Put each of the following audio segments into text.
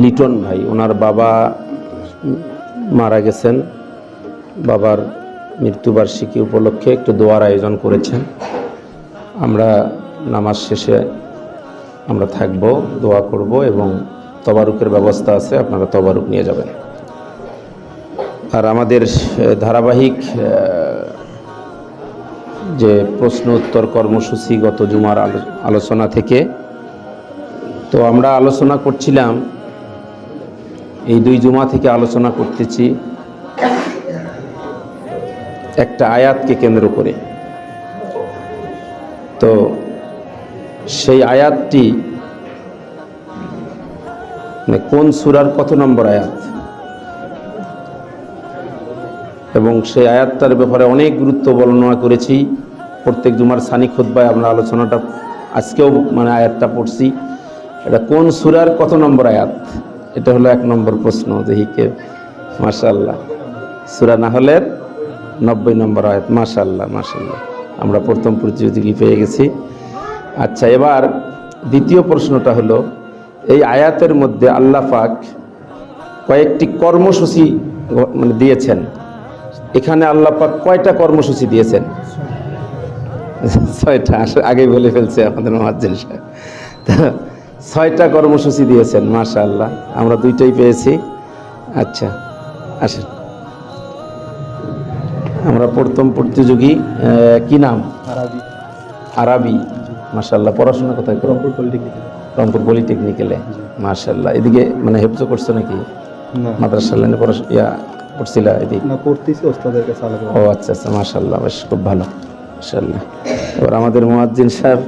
লিটন ভাই, ওনার বাবা মারা গেছেন। বাবার মৃত্যুবার্ষিকী উপলক্ষে একটু দোয়ার আয়োজন করেছেন। আমরা নামাজ শেষে আমরা থাকব, দোয়া করব এবং তবারুকের ব্যবস্থা আছে, আপনারা তবারুক নিয়ে যাবেন। আর আমাদের ধারাবাহিক যে প্রশ্ন উত্তর কর্মসূচি গত জুমার আলোচনা থেকে, তো আমরা আলোচনা করছিলাম এই দুই জুমা থেকে আলোচনা করতেছি একটা আয়াতকে কেন্দ্র করে। তো সেই আয়াতটি মানে কোন সুরার কত নম্বর আয়াত? এবং সেই আয়াতটার ব্যাপারে অনেক গুরুত্ব বর্ণনা করেছি। প্রত্যেক জুমার সানি খুদ্বায় আমরা আলোচনাটা আজকেও মানে আয়াতটা পড়ছি। এটা কোন সুরার কত নম্বর আয়াত? এটা হলো এক নম্বর প্রশ্ন যে দেহিকে মাশাল্লাহ সুরা না হলে নব্বই নম্বর আয়াত মাশাল্লাহ মাশাল্লাহ আমরা প্রথম প্রতিযোগী পেয়ে গেছি। আচ্ছা এবার দ্বিতীয় প্রশ্নটা হলো, এই আয়াতের মধ্যে আল্লাহ পাক কয়েকটি কর্মসূচি মানে দিয়েছেন। এখানে আল্লাহ পাক কয়টা কর্মসূচি দিয়েছেন? ছয়টা, আসলে বলে ফেলছে আমাদের মহাজ্জিন সাহেব। ছয়টা কর্মসূচি দিয়েছেন মাশা আল্লাহ আমরা দুইটাই পেয়েছি। আচ্ছা আসেন। আমরা প্রথম প্রতিযোগী কি নাম? আরবি। আরবি মাশাল্লাহ পড়াশোনা কোথায়? রংপুর পলিটেকনিক। রংপুর পলিটেকনিক্যালে মাশাল্লাহ এদিকে মানে হেফজ করছ নাকি? মাদ্রাসা লাইনে পড়াশোনা পড়ছিল এদিকে? না পড়তেছি ওস্তাদের কাছে ও আচ্ছা আচ্ছা মাশাল্লাহ বেশ খুব ভালো মাশাল্লাহ এবার আমাদের মুয়াজ্জিন সাহেব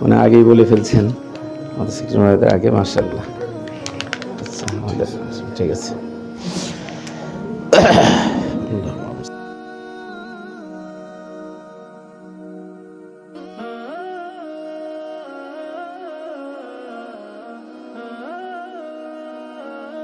মানে আগেই বলে ফেলছেন আমাদের সেক্রেটারি আগে মার্শাল্লাহ আচ্ছা আমাদের ঠিক আছে।